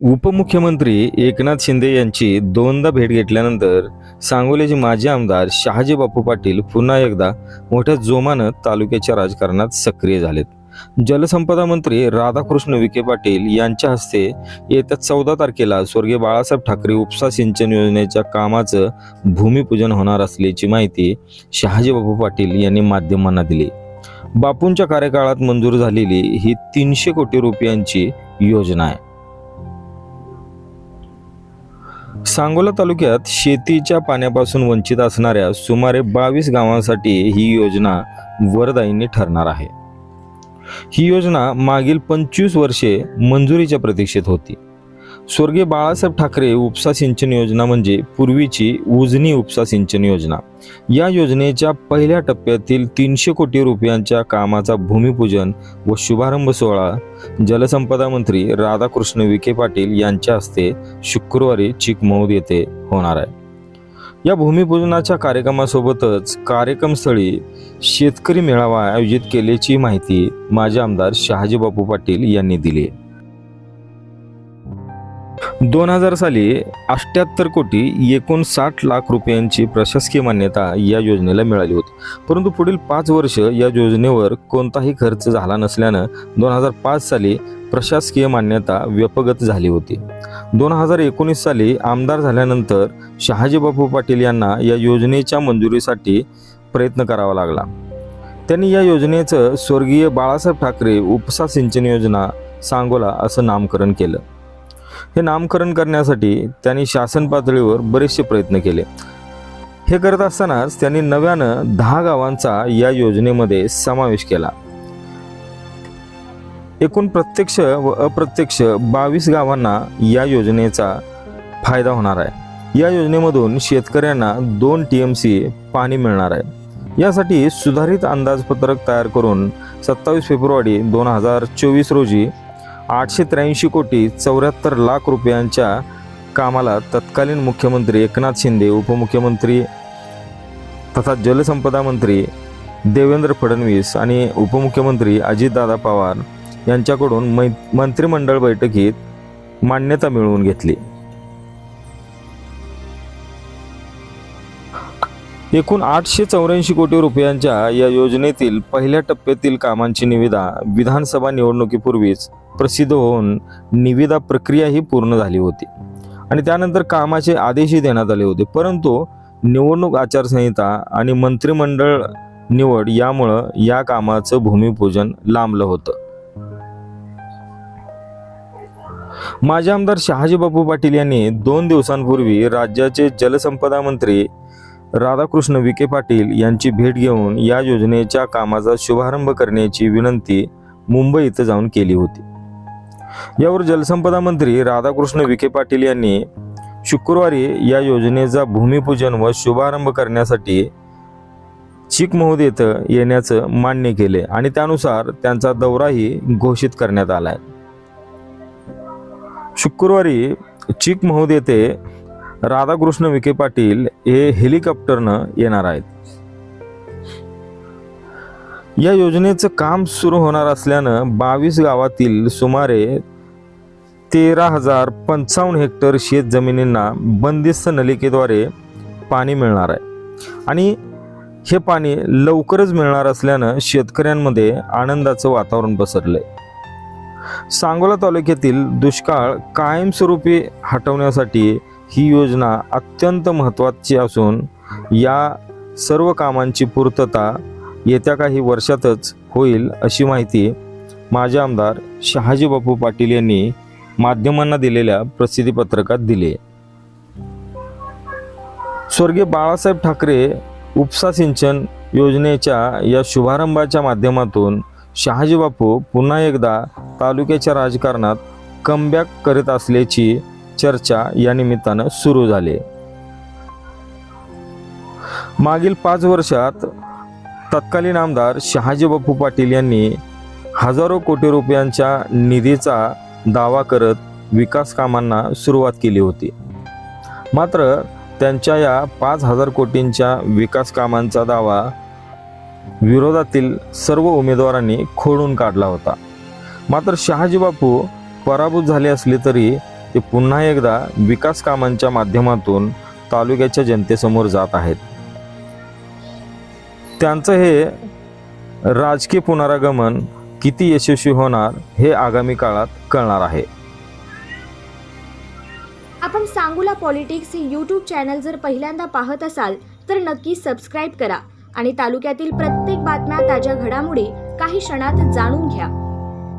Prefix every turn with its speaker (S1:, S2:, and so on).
S1: उपमुख्यमंत्री एकनाथ शिंदे यांची दोनदा भेट घेतल्यानंतर सांगोल्याचे माजी आमदार शहाजी बापू पाटील पुन्हा एकदा मोठ्या जोमानं तालुक्याच्या राजकारणात सक्रिय झालेत. जलसंपदा मंत्री राधाकृष्ण विखे पाटील यांच्या हस्ते येत्या चौदा तारखेला स्वर्गीय बाळासाहेब ठाकरे उपसा सिंचन योजनेच्या कामाचं भूमिपूजन होणार असल्याची माहिती शहाजी बापू पाटील यांनी माध्यमांना दिली. बापूंच्या कार्यकाळात मंजूर झालेली ही तीनशे कोटी रुपयांची योजना आहे. सांगोला तालुक्यात शेतीच्या पाण्यापासून वंचित असणाऱ्या सुमारे बावीस गावांसाठी ही योजना वरदायीनी ठरणार आहे. ही योजना मागील पंचवीस वर्षे मंजुरीच्या प्रतीक्षेत होती. स्वर्गीय बाळासाहेब ठाकरे उपसा सिंचन योजना म्हणजे पूर्वीची उजनी उपसा सिंचन योजना. या योजनेच्या पहिल्या टप्प्यातील तीनशे कोटी रुपयांच्या कामाचा भूमिपूजन व शुभारंभ सोहळा जलसंपदा मंत्री राधाकृष्ण विखे पाटील यांच्या हस्ते शुक्रवारी चिकमौद येथे होणार आहे. या भूमिपूजनाच्या कार्यक्रमासोबतच कार्यक्रमस्थळी शेतकरी मेळावा आयोजित केल्याची माहिती माजी आमदार शहाजी बापू पाटील यांनी दिली आहे. दोन हजार साली अष्ट्याहत्तर कोटी एकोणसाठ लाख रुपयांची प्रशासकीय मान्यता या योजनेला मिळाली होती. परंतु पुढील पाच वर्ष या योजनेवर कोणताही खर्च झाला नसल्यानं दोन हजार पाच साली प्रशासकीय मान्यता व्यपगत झाली होती. दोन हजार एकोणीस साली आमदार झाल्यानंतर शहाजीबापू पाटील यांना या योजनेच्या मंजुरीसाठी प्रयत्न करावा लागला. त्यांनी या योजनेचं स्वर्गीय बाळासाहेब ठाकरे उपसा सिंचन योजना सांगोला असं नामकरण केलं. हे नामकरण करण्यासाठी त्यांनी शासन पातळीवर बरेचसे प्रयत्न केले. हे करत असतानाच त्यांनी नव्यानं दहा गावांचा या योजनेमध्ये समावेश केला. एकूण प्रत्यक्ष व अप्रत्यक्ष बावीस गावांना या योजनेचा फायदा होणार आहे. या योजनेमधून शेतकऱ्यांना दोन टी एम सी पाणी मिळणार आहे. यासाठी सुधारित अंदाजपत्रक तयार करून सत्तावीस फेब्रुवारी दोन हजार चोवीस रोजी आठशे त्र्याऐंशी कोटी चौऱ्याहत्तर लाख रुपयांच्या कामाला तत्कालीन मुख्यमंत्री एकनाथ शिंदे उपमुख्यमंत्री तथा जलसंपदा मंत्री देवेंद्र फडणवीस आणि उपमुख्यमंत्री अजितदादा पवार यांच्याकडून मै मंत्रिमंडळ बैठकीत मान्यता मिळवून घेतली. एकूण आठशे चौऱ्याऐंशी कोटी रुपयांच्या या योजनेतील पहिल्या टप्प्यातील कामांची निविदा विधानसभा निवडणुकीपूर्वीच प्रसिद्ध होऊन निविदा प्रक्रिया ही पूर्ण झाली होती. आणि त्यानंतर कामाचे आदेशही देण्यात आले होते. परंतु निवडणूक आचारसंहिता आणि मंत्रिमंडळ निवड यामुळं या कामाचं भूमिपूजन लांबलं होतं. माजी आमदार शहाजी बापू पाटील यांनी दोन दिवसांपूर्वी राज्याचे जलसंपदा मंत्री राधाकृष्ण विखे पाटील यांची भेट घेऊन या योजनेच्या कामाचा शुभारंभ करण्याची विनंती मुंबई इथं जाऊन केली होती. यावर जलसंपदा मंत्री राधाकृष्ण विखे पाटील यांनी शुक्रवारी या योजनेचा भूमिपूजन व शुभारंभ करण्यासाठी चिकमहोद येथं येण्याचं मान्य केले आणि त्यानुसार त्यांचा दौराही घोषित करण्यात आला आहे शुक्रवारी चिकमहोद येथे राधाकृष्ण विखे पाटील हे हेलिकॉप्टरनं येणार आहेत. या योजनेचं काम सुरू होणार असल्यानं बावीस गावातील सुमारे तेरा हजार पंचावन्न हेक्टर शेत जमिनींना बंदिस्त नलिकेद्वारे पाणी मिळणार आहे. आणि हे पाणी लवकरच मिळणार असल्यानं शेतकऱ्यांमध्ये आनंदाचं वातावरण पसरलंय. सांगोला तालुक्यातील दुष्काळ कायमस्वरूपी हटवण्यासाठी ही योजना अत्यंत महत्त्वाची असून या सर्व कामांची पूर्तता येत्या काही वर्षातच होईल अशी माहिती माजी आमदार शहाजी बापू पाटील यांनी माध्यमांना दिलेल्या प्रसिद्धीपत्रकात दिली स्वर्गीय बाळासाहेब ठाकरे उपसा सिंचन योजनेच्या या शुभारंभाच्या माध्यमातून शहाजी बापू पुन्हा एकदा तालुक्याच्या राजकारणात कमबॅक करीत असल्याची चर्चा या निमित्तानं सुरू झाली मागील पाच वर्षात तत्कालीन आमदार शहाजी बापू पाटील यांनी हजारो कोटी रुपयांच्या निधीचा दावा करत विकास कामांना सुरुवात केली होती. मात्र त्यांच्या या पाच हजार कोटींच्या विकास कामांचा दावा विरोधातील सर्व उमेदवारांनी खोडून काढला होता. मात्र शहाजी बापू पराभूत झाले असले तरी ते पुन्हा एकदा विकास कामांच्या माध्यमातून तालुक्याच्या जनतेसमोर जात आहेत. त्यांचं हे राजकीय पुनरागमन किती यशस्वी होणार हे आगामी काळात कळणार आहे.
S2: आपण सांगूला पॉलिटिक्स हे यूट्यूब चॅनल जर पहिल्यांदा पाहत असाल तर नक्की सबस्क्राईब करा आणि तालुक्यातील प्रत्येक बातम्या ताज्या घडामोडी काही क्षणात जाणून घ्या.